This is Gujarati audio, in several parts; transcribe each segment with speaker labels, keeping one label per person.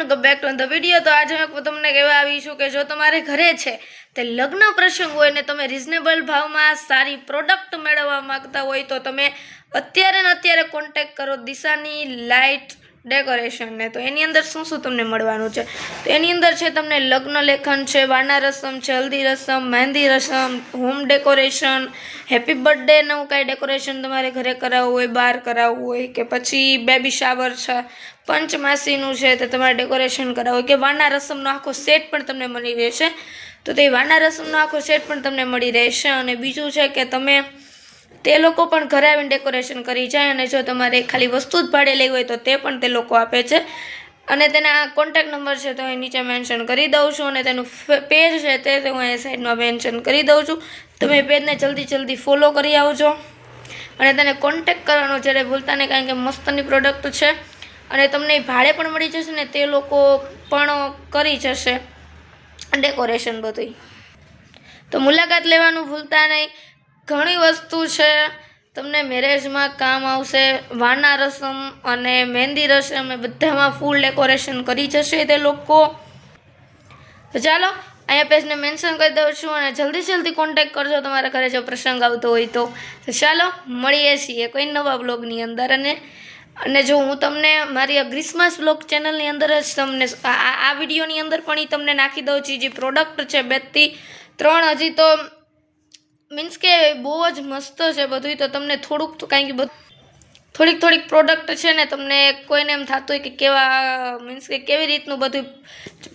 Speaker 1: Welcome back to the video તો આજે હું તમને કહેવા આવી છું કે જો તમારે ઘરે છે, તે લગ્ન પ્રસંગ હોય ને તમે રિઝનેબલ ભાવમાં સારી પ્રોડક્ટ મેળવવા માગતા હોય તો તમે અત્યારે ને અત્યારે કોન્ટેક્ટ કરો. દિશાની લાઇટ ડેકોરેશનને તો એની અંદર શું શું તમને મળવાનું છે? તો એની અંદર છે તમને લગ્ન લેખન છે, વાના રસમ છે, હલ્દી રસમ, મહેંદી રસમ હોમ ડેકોરેશન હેપી બર્થડેનું કાંઈ ડેકોરેશન તમારે ઘરે કરાવવું હોય, બહાર કરાવવું હોય કે પછી બેબી શાવર છે, પંચમાસીનું છે તે તમારે ડેકોરેશન કરાવવું હોય કે વાના રસમનો આખો સેટ પણ તમને મળી રહેશે. તો તે વાના રસમનો આખો સેટ પણ તમને મળી રહેશે અને બીજું છે કે તમે તે લોકો પણ ઘરે આવીને ડેકોરેશન કરી જાય અને જો તમારે ખાલી વસ્તુ જ ભાડે લેવી હોય તો તે પણ તે લોકો આપે છે. અને તેના કોન્ટેક નંબર છે તો અહીં નીચે મેન્શન કરી દઉં છું અને તેનું પેજ છે તે તો હું એ સાઈડમાં મેન્શન કરી દઉં છું. તમે પેજને જલ્દી જલ્દી ફોલો કરી આવજો. અને તેને કોન્ટેક કરવાનો જ્યારે ભૂલતા નહીં કારણ કે મસ્તની પ્રોડક્ટ છે. અને તમને ભાડે પણ મળી જશે ને તે લોકો પણ કરી જશે. ડેકોરેશન બધુંય. તો મુલાકાત લેવાનું ભૂલતા નહીં. ઘણી વસ્તુ છે. તમને મેરેજમાં કામ આવશે. વાના રસમ અને મહેંદી રસમ એ બધામાં ફૂલ ડેકોરેશન કરી જશે તે લોકો. ચાલો, અહીંયા પેજને મેન્શન કરી દઉં છું અને જલ્દી જલ્દી કોન્ટેક્ટ કરજો તમારા ઘરે જો પ્રસંગ આવતો હોય તો. તો ચાલો, મળીએ છીએ કોઈ નવા બ્લોગની અંદર અને અને જો હું તમને મારી ગ્રીસમસ બ્લોગ ચેનલની અંદર જ તમને આ વિડીયોની અંદર પણ એ તમને નાખી દઉં છું. જે પ્રોડક્ટ છે બેથી ત્રણ, હજી તો મીન્સ કે બહુ જ મસ્ત છે બધું તો તમને થોડુંક તો કાંઈ કે બધું થોડીક થોડીક પ્રોડક્ટ છે ને તમને કોઈને એમ થતું હોય કે કેવા મીન્સ કે કેવી રીતનું બધું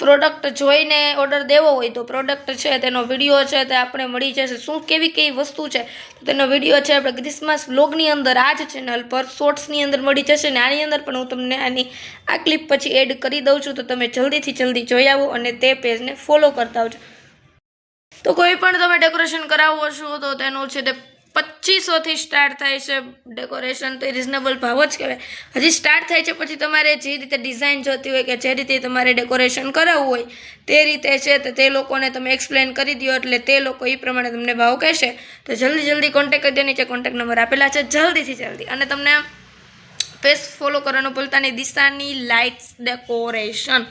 Speaker 1: પ્રોડક્ટ જોઈને ઓર્ડર દેવો હોય તો પ્રોડક્ટ છે, તેનો વીડિયો છે, તે આપણે મળી જશે. શું કેવી કેવી વસ્તુ છે? તેનો વીડિયો છે આપણે ક્રિસમસ વ્લોગની અંદર, આ જ ચેનલ પર શોર્ટ્સની અંદર મળી જશે ને આની અંદર પણ હું તમને આની, આ ક્લિપ પછી એડ કરી દઉં છું. તો તમે જલ્દીથી જલ્દી જોઈ આવો અને તે પેજને ફોલો કરતા આવજો. તો કોઈ પણ તમે ડેકોરેશન કરાવો છો તો તેનું છે તે પચીસોથી સ્ટાર્ટ થાય છે. ડેકોરેશન તો એ રિઝનેબલ ભાવ જ કહેવાય. હજી સ્ટાર્ટ થાય છે પછી તમારે જે રીતે ડિઝાઇન જોતી હોય કે જે રીતે તમારે ડેકોરેશન કરાવવું હોય તે રીતે છે તો તે લોકોને તમે એક્સપ્લેન કરી દો એટલે તે લોકો એ પ્રમાણે તમને ભાવ કહેશે. તો જલ્દી જલ્દી કોન્ટેક્ટ કરી દો. નીચે કોન્ટેક્ટ નંબર આપેલા છે. જલ્દીથી જલ્દી. અને તમને પેજ ફોલો કરવાનું ભૂલતા દિશાની લાઇટ્સ ડેકોરેશન